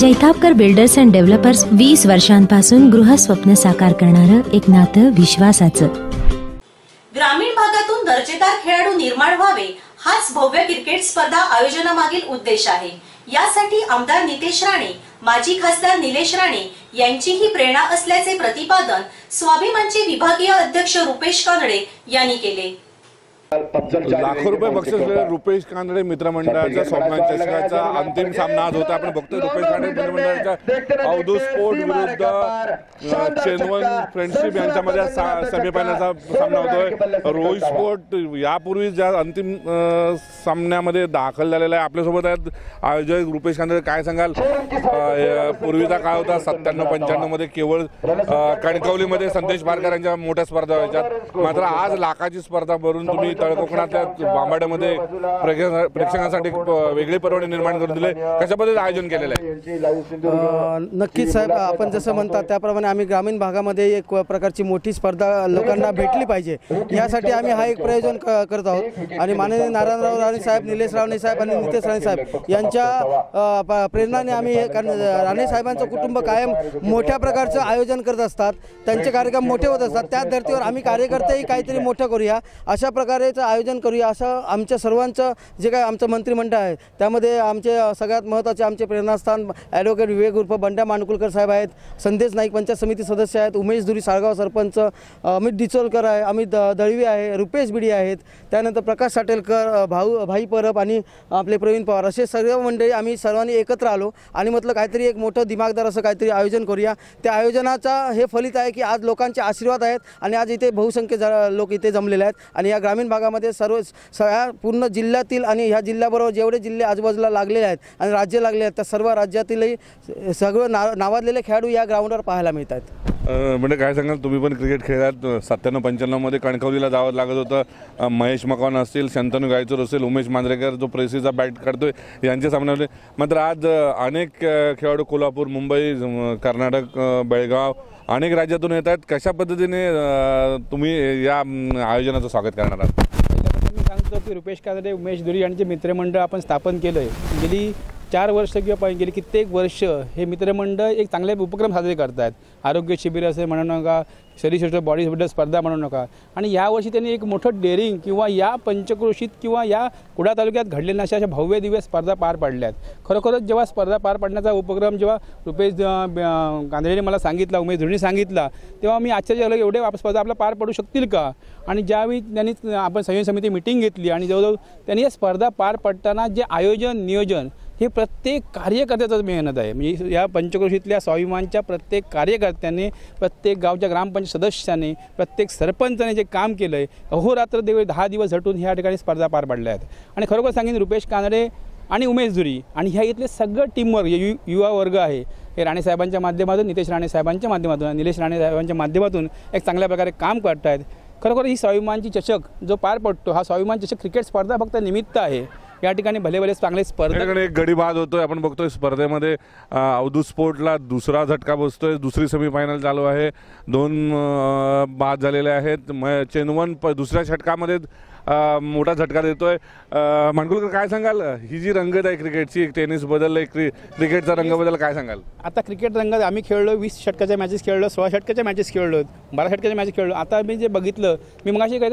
Jaitapkar builders and developers वीस वर्षांपासून गृहस्वप्न साकार करणारं एक नातं विश्वासाचं. ग्रामीण भागातून दर्जेदार खेळाडू निर्माण व्हावे हाच भव्य क्रिकेट स्पर्धा आयोजनामागील उद्देश आहे. यासाठी आमदार नितेश राणे माजी खासदार निलेश राणे यांचीही प्रेरणा असल्याचे प्रतिपादन स्वाभिमानचे विभागीय अध्यक्ष रुपेश कानडे यांनी केले. लाखो रुपये बक्षीस. रुपेश कांदळे मित्रमंडळाच्या स्वप्नांच्या अंतिम सामना आज होता. आपण बघतोय रुपेश कांदळे मित्रमंडळाच्या अवधू स्पोर्ट विरुद्ध चेनवन फ्रेंडशिप यांच्यामध्ये सेमीफायनलचा सामना होतोय. रोहित स्पोर्ट यापूर्वी ज्या अंतिम सामन्यामध्ये दाखल झालेला आहे. आपल्यासोबत आहेत आयोजक रुपेश कांदळे काय सांगाल? पूर्वीचा काळ होता. सत्त्याण्णव पंच्याण्णवमध्ये केवळ कणकवलीमध्ये संदेश पारकर यांच्या मोठ्या स्पर्धा व्हायच्यात मात्र आज लाखाची स्पर्धा भरून तुम्ही तळकोकणातल्या बांबाड्यामध्ये प्रेक्षका- प्रेक्षकांसाठी वेगळी पर्वणी निर्माण करून दिले. कशा पद्धतीने आयोजन केलेलं आहे? नक्कीच साहेब आपण जसं म्हणतात त्याप्रमाणे आम्ही ग्रामीण भागामध्ये एक प्रकारची मोठी स्पर्धा लोकांना भेटली पाहिजे. यासाठी आम्ही हा एक प्रयोजन क- करत आहोत. आणि माननीय नारायणराव राणे साहेब निलेश राणे साहेब आणि नितेश राणे साहेब यांच्या प्रेरणाने आम्ही हे कारण राणे साहेबांचं कुटुंब कायम मोठ्या प्रकारचं आयोजन करत असतात. त्यांचे कार्यक्रम मोठे होत असतात. त्या धर्तीवर आम्ही कार्यकर्तेही काहीतरी मोठं करूया. अशा प्रकारेचं आयोजन करूया असं आमच्या सर्वांचं जे काय आमचं मंत्रिमंडळ आहे त्यामध्ये आमचे सगळ्यात महत्त्वाचे आमचे प्रेरणास्थान ॲडव्होकेट विवेक उर्फ बंड्या मानकुलकर साहेब आहेत संदेश नाईक पंचायत समिती सदस्य आहेत उमेश धुरी साळगाव सरपंच अमित डिचोलकर आहे अमित द- दळवी आहे रुपेश बिडी आहेत त्यानंतर प्रकाश साटेलकर भाऊ भाई परब आणि आपले प्रवीण पवार असे सर्व मंडळी आम्ही सर्वांनी एकत्र आलो आणि म्हटलं काहीतरी एक मोठं दिमागदार असं काहीतरी आयोजन करूया. त्या आयोजनाचा हे फलित आहे की आज लोकांचे आशीर्वाद आहेत आणि आज इथे बहुसंख्य ज लोक इथे जमलेले आहेत आणि या ग्रामीण भागामध्ये सर्व सगळ्या पूर्ण जिल्ह्यातील आणि ह्या जिल्ह्याबरोबर जेवढे जिल्हे आजूबाजूला लागलेले आहेत आणि राज्य लागले आहेत त्या सर्व राज्यातीलही सगळं ना नावाजलेले खेळाडू या ग्राउंडवर पाहायला मिळत आहेत. म्हणजे काय सांगाल? तुम्ही पण क्रिकेट खेळात सत्त्याण्णव पंच्याण्णवमध्ये कणकवलीला जावं लागत होतं. महेश मकवान असतील शंतनू गायचूर असेल उमेश मांजरेकर जो प्रेसीचा बॅट काढतोय यांचे सामने होते. मात्र आज अनेक खेळाडू कोल्हापूर मुंबई कर्नाटक बेळगाव अनेक राज्यातून येत आहेत. कशा पद्धतीने तुम्ही या आयोजनाचं स्वागत करणार आहात? की रुपेश कादरे उमेश धुरी यांचे मित्रमंडळ आपण स्थापन केलं आहे गेली चार वर्ष किंवा पाहिजे गेली कित्येक वर्ष हे मित्रमंडळ एक चांगले उपक्रम साजरे करत आहेत आरोग्य शिबिर असे म्हणू नका शरीरश्रेष्ठ बॉडी बिल्डर स्पर्धा म्हणू नका. आणि यावर्षी त्यांनी एक मोठं डेअरिंग किंवा या पंचक्रोशीत किंवा या कुडा तालुक्यात घडलेल्या अशा अशा भव्य दिव्य स्पर्धा पार पाडल्या आहेत खरोखरच जेव्हा स्पर्धा पार पाडण्याचा उपक्रम जेव्हा रुपेश अं, कांदळेने मला सांगितला उमेश धुरीने सांगितला तेव्हा मी आजच्या झालं एवढे आप- स्पर्धा आपल्या पार पडू शकतील का? आणि ज्यावेळी त्यांनी आपण संयोजन समिती मिटिंग घेतली आणि जवळजवळ त्यांनी या स्पर्धा पार पडताना जे आयोजन नियोजन हे प्रत्येक कार्यकर्त्याचं मेहनत आहे. म्हणजे या पंचक्रोशीतल्या स्वाभिमानच्या प्रत्येक कार्यकर्त्याने प्रत्येक गावच्या ग्रामपंचायत सदस्याने प्रत्येक सरपंचाने जे काम केलं आहे अहोरात्र देव दहा दिवस झटून ह्या ठिकाणी स्पर्धा पार पडल्या आहेत. आणि खरोखर सांगेन रुपेश कानडे आणि उमेश धुरी आणि ह्या इथले सगळं टीमवर्क यु युवा वर्ग आहे. हे राणे साहेबांच्या माध्यमातून नितेश राणे साहेबांच्या माध्यमातून निलेश राणे साहेबांच्या माध्यमातून एक चांगल्या प्रकारे काम करत आहेत खरोखर ही स्वाभिमानची चषक जो पार पडतो हा स्वाभिमान चषक क्रिकेट स्पर्धा फक्त निमित्त आहे. या ठिकाणी भले भले चांगले स्पर्धा एक गडी बाद होतोय. आपण बघतोय स्पर्धेमध्ये अवधू स्पोर्टला दुसरा झटका बसतोय. दुसरी सेमीफायनल चालू आहे. दोन बाद झालेले आहेत. म- चेनवन प दुसऱ्या षटकामध्ये मोठा झटका देतोय. अ, मांडगुळकर काय सांगाल? ही जी रंगत आहे क्रिकेटची टेनिस बदल क्रि क्रिकेटचा रंग बदल काय सांगाल? आता क्रिकेट रंग आम्ही खेळलो वीस षटकाच्या मॅचेस खेळलो सोळा षटकाच्या मॅचेस खेळलो बारा षटकाच्या मॅचेस खेळलो. आता मी जे बघितलं मी मग अशी काही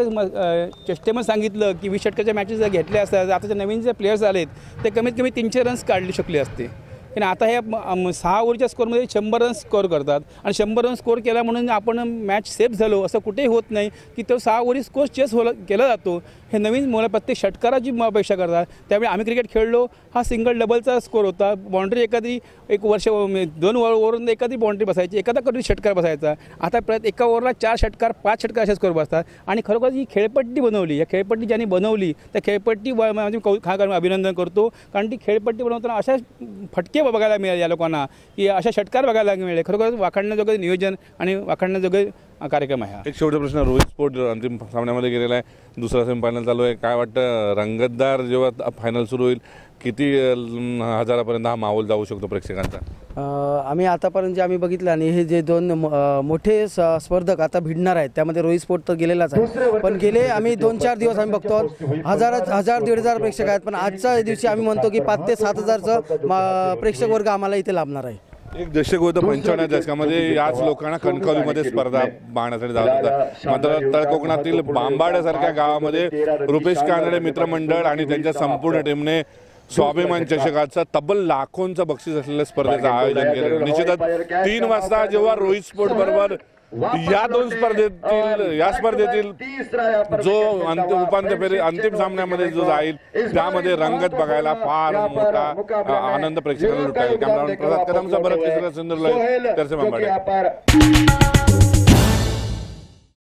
चेष्टेमध्ये सांगितलं की वीस षटकाच्या मॅचेस जर घेतल्या असतात आताचे नवीन जे प्लेयर्स आलेत ते कमीत कमी तीनशे रन्स काढले शकले असते. आणि आता हे सहा ओव्हरच्या स्कोअरमध्ये शंभर रन स्कोअर करतात. आणि शंभर रन स्कोअर केला म्हणून आपण मॅच सेफ झालो असं कुठेही होत नाही की तो सहा ओव्हरी स्कोअर चेस होला केला जातो. हे नवीन मुलं प्रत्येक षटकाराची अपेक्षा करतात. त्यामुळे आम्ही क्रिकेट खेळलो हा सिंगल डबलचा स्कोअर होता. बाउंड्री एखादी एक वर्ष दोन ओव्हरवरून एखादी बाउंड्री बसायची एखादा कधी षटकार बसायचा. आता परत एका ओव्हरला चार षटकार पाच षटकार असे स्कोअर बसतात. आणि खरोखर ही खेळपट्टी बनवली या खेळपट्टी ज्यांनी बनवली त्या खेळपट्टी म्हणजे कौ खा अभिनंदन करतो. कारण ती खेळपट्टी बनवताना अशा फटके बघायला मिळाले या लोकांना की अशा षटकार बघायला मिळाले. खरोखर वाखाणण्याजोगं नियोजन आणि वाखाणण्याजोगं कार्यक्रम आहे एक शेवटचा प्रश्न रोहित स्पोर्ट अंतिम सामन्यामध्ये गेलेला आहे. दुसरा सेमीफायनल चालू आहे. काय वाटतं रंगतदार जेव्हा फायनल सुरू होईल किती हजारापर्यंत हा माहोल जाऊ शकतो प्रेक्षकांचा? आम्ही आतापर्यंत जे आम्ही बघितलं आणि हे जे दोन मोठे स्पर्धक आता भिडणार आहेत त्यामध्ये रोहित स्पोर्ट तर गेलेलाच आहे. पण गेले आम्ही दोन चार दिवस आम्ही बघतो. हजार हजार दीड हजार प्रेक्षक आहेत पण आजच्या दिवशी आम्ही म्हणतो की पाच ते सात हजारचं प्रेक्षक वर्ग आम्हाला इथे लाभणार आहे. एक दशक होतं पंचावन्न दशकामध्ये याच लोकांना कणकवलीमध्ये स्पर्धा पाहण्यासाठी जात होता मात्र तळकोकणातील बांबाड्यासारख्या गावामध्ये रुपेश कानडे मित्रमंडळ आणि त्यांच्या संपूर्ण टीमने स्वाभिमान चषकाचं तब्बल लाखोंचं बक्षीस असलेल्या स्पर्धेचं आयोजन केलं. निश्चितच तीन वाजता जेव्हा रोहित स्पोर्ट बरोबर या दोन स्पर्धेतील या स्पर्धेतील जो अंतिम उपांत्य फेरी अंतिम सामन्यामध्ये जो जाईल त्यामध्ये रंगत बघायला फार मोठा आनंद प्रेक्षकांना लुटाईल कॅमेरामॅन प्रसाद कदमचा बरं लय तरसे मांबाडे